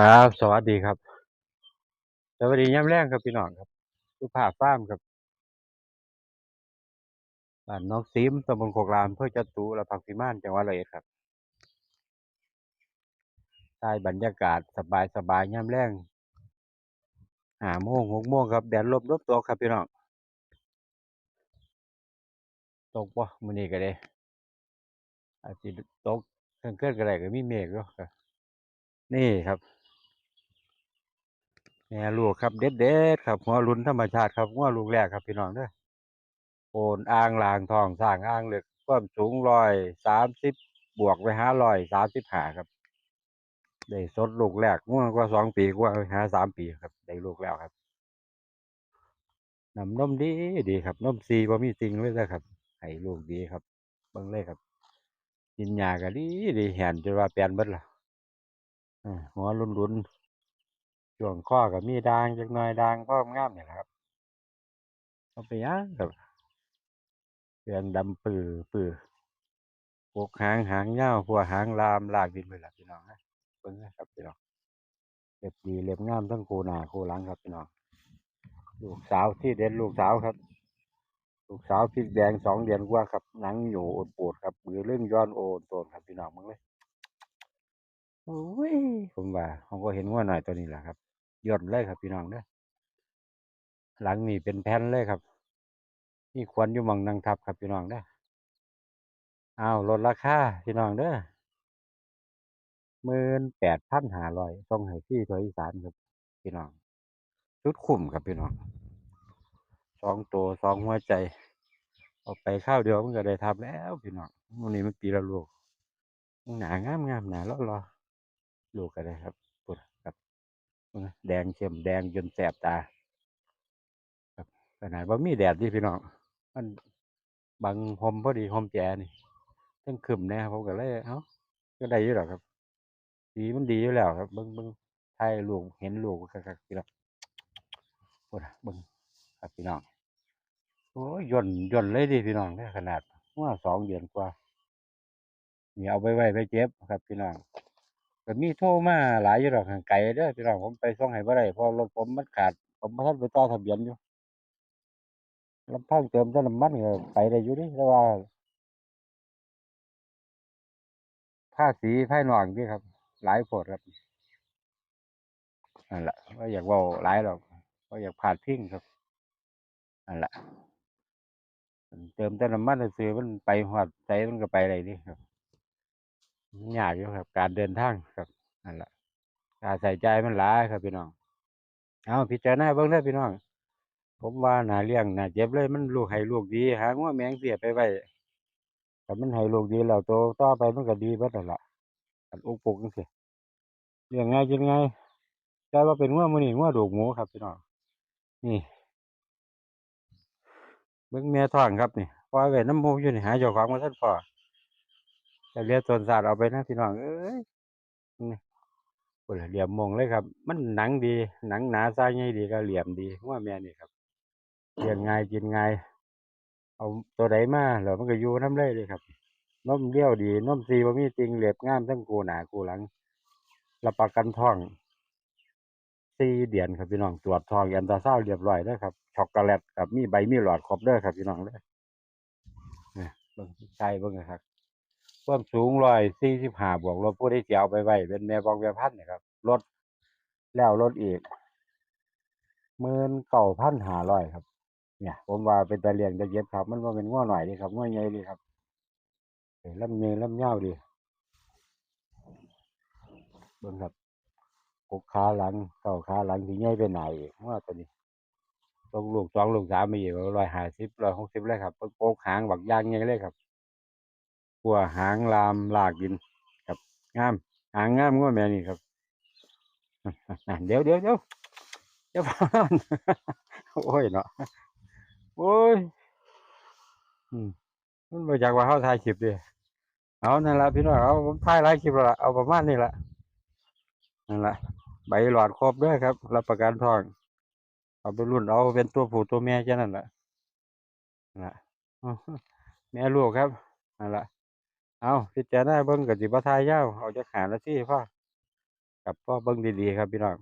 ครับ สวัสดีครับ สวัสดียามแลงครับพี่น้องครับสุภาพฟามครับบ้านน้องซิมตำบลโคกรามอำเภอจัตุรพักพิมานจังหวัดร้อยครับถ่ายบรรยากาศสบายๆยามแลงห้าโมงหกโมงครับแดดลบลบตกครับพี่น้องตกบ่มื้อนี้ก็ได้อาจสิตกเทิงเกินก็ได้ก็มีเมฆอยู่ครับนี่ครับ แม่ลูกครับเด็ดๆครับหัวลุนธรรมชาติครับหัวลูกแรกครับพี่น้องเด้อโอนอ่างลางทองสร้างอ่างเหล็กความสูงร้อยสามสิบบวกไปห้าร้อยสามสิบห้าครับ ได้สดลูกแรกง่วงกว่าสองปีกว่าหาสามปีครับ ได้ลูกแล้วครับนำนมดีดีครับนมซีบ่มีจริงเลยนะครับให้ลูกดีครับเบิ่งเลยครับกินยาก็ดีดีแหนจนว่าแปลนเบิดละหัวรุนรุนๆ ช่วงข้อก็มีด่างจักหน่อยด่างพร้อมงามนี่แหละครับเอาไปหยังครับเครื่องดำปื้อปื้อกกหางหางยาวหัวหางลามลากดินไปล่ะพี่น้องนะเบิ่งนะครับพี่น้องเล็บดีเล็บงามทั้งคู่หน้าคู่หลังครับพี่น้องลูกสาวที่เด่นลูกสาวครับลูกสาวพริกแดงสองเดือนกว่าครับหนังอยู่อดปวดครับมือเรื่องย้อนโอนโตนครับพี่น้องมึงเลยโอ้ยผมว่าผมก็เห็นว่าหน่อยตัวนี้แหละครับ ย่นเลยครับพี่น้องเด้อหลังนี่เป็นแผ่นเลยครับนี่ควรอยู่มองนังทับครับพี่น้องเด้อเอาลดราคาพี่น้องเด้อหมื่นแปดพันห้าร้อยส่งให้พี่ตัวอีสานครับพี่น้องชุดคุ้มครับพี่น้องสองตัวสองหัวใจเอาไปข้าวเดียวมันก็ได้ทำแล้วพี่น้องมันนี้มันปีละลูกหนางามงามหนาล้อรอลูกก็ได้ครับปุ่นครับ งนะแดงเข้มแดงจนแสบตาครับขนาดว่ามีแดดที่พี่น้องมันบังหมพอดีหมแจนี่ทั้งขึ้มแน่ผมก็เลยเอ้าก็ได้อยู่หรอครับสีมันดีอยู่แล้วครับเบิ้งเบิ้งไทยลูกเห็นลูกคักๆพี่น้องปุ่นนะเบิ้งครับพี่น้องโอ้ยย่นย่นเลยดิพี่น้องเนี่ขนาดว่าสองเดือนกว่านี่เอาไปไว้ไปเจ็บครับพี่น้อง ก็มีโทรมาหลายอยู่ดอกห่างไกลเด้อพี่น้องผมไปส่งให้บ่ได้เพราะรถผมมันขาด ผมบ่ทันไปต่อทะเบียนอยู่ลำพังเติมแต่น้ำมันก็ไปได้อยู่นี่แต่ว่าภาษีภายนอกนี่ครับ หลายโพดครับนั่นแหละว่าอยากว้าหลายหรอกว่าอยากพาดพิ้งครับนั่นแหละเติมแต่น้ำมันซื่อมันไปฮอดไสมันก็ไปอะได้นี่ครับ ยากอยู่ครับ การเดินทางครับนั่นแหละค่าใช้จ่ายมันหลายครับพี่น้อง เอาพิจารณาเบิ่งเด้พี่น้อง ผมว่าน่าเลี้ยงน่าเจ็บเลยมันลูกให้ลูกดีหางัวแมงเสียไปไว้ถ้ามันให้ลูกดีแล้วโตต่อไปมันก็ดีเบิดนั่นละคันอุกปุกจังซี้เลี้ยงง่ายกินง่ายแต่ว่าเป็นงัวมื้อนี้งัวดูกหมูครับพี่น้องนี่เบิ่งแม่ท้องครับนี่ปล่อยไว้น้ำมูอยู่นี่หาเจ้าของบ่ทันพ้อ แต่เหลือต้นซาดเอาไปนะพี่น้อง เอ้ยนี่พุ่นล่ะเหลี่ยมมงเลยครับ มันหนังดี หนังหนาไส้ใหญ่ดีก็เหลี่ยมดีงัวแม่นี่ครับเลี้ยงง่ายกินง่าย เอาตัวใดมาแล้วมันก็อยู่นำเลยเด้ครับนมเลี้ยวดีนมซีบ่มีติ่งเล็บง่ามทั้งคู่หน้าคู่หลังรับประกันท้องสี่เดือนครับพี่น้องตรวจทองอันตราซาวด์เรียบร้อยเด้อครับช็อกโกแลตครับมีใบมีหลอดครบเด้อครับพี่น้องเด้อนี่เบิ่งใช่เบิ่งนะครับ ความสูง145บห้าบวกลบผู้ใดสิเอาไปไว้เป็นแม่บอกแม่พันธุ์นี่ครับลดแล้วลดอีก19,500ครับ เนี่ย ผมว่าเป็นตาเลียงตาเย็บครับ มันบ่แม่นงัวน้อยดะครับงัวใหญ่ดะครับเอ้ยลำใหญ่ลำยาดีเบิ่งครับกกขาหลังเก้าขาหลังสิใหญ่ไปไหน้าอีกงัวตัวนี้ตกลูกสองลูกสามมาอีก150 160เลยครับเบิ่งโกกหางบักย่างใหญ่เลยครับ หัวหางลามลากดินครับงามหางงามงัวแม่นี่ครับนั่นเดี๋ยวๆๆอย่าเฝ้านอนโอ้ยเนาะโอ้ยมันบ่อยากว่าเราถ่ายคลิปเดะเอานั่นละพี่น้องเอาผมถ่ายหลายคลิปแล้วละเอาประมาณนี้ละนั่นละใบหลอดครบด้อครับรับประกันทองเอาไปรุ่นเอาเป็นตัวผู้ตัวแม่แค่นั้นละนั่นละแม่ลูกครับนั่นละ เอาพิจารณาเบิ่งก็สิบ่ถ่ายยาวเอาจักห้านาทีพอครับก็เบิ่งดีๆครับพี่น้อง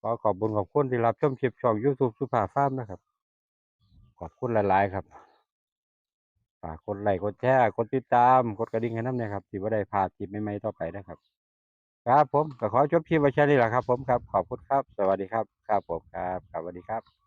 ขอขอบคุณขอบคุณที่รับชมคลิปช่อง YouTube สุภาพฟาร์มนะครับ ขอบคุณหลายๆครับฝากกดไลค์กดแชร์กดติดตามกดกระดิ่งให้น้ำเนี่ยครับสิบ่ได้พลาดคลิปใหม่ๆต่อไปนะครับ ครับผมก็ขอจบคลิปไว้แค่นี้แหละครับ ผมครับขอบคุณครับ สวัสดีครับ ครับผมครับสวัสดีครับ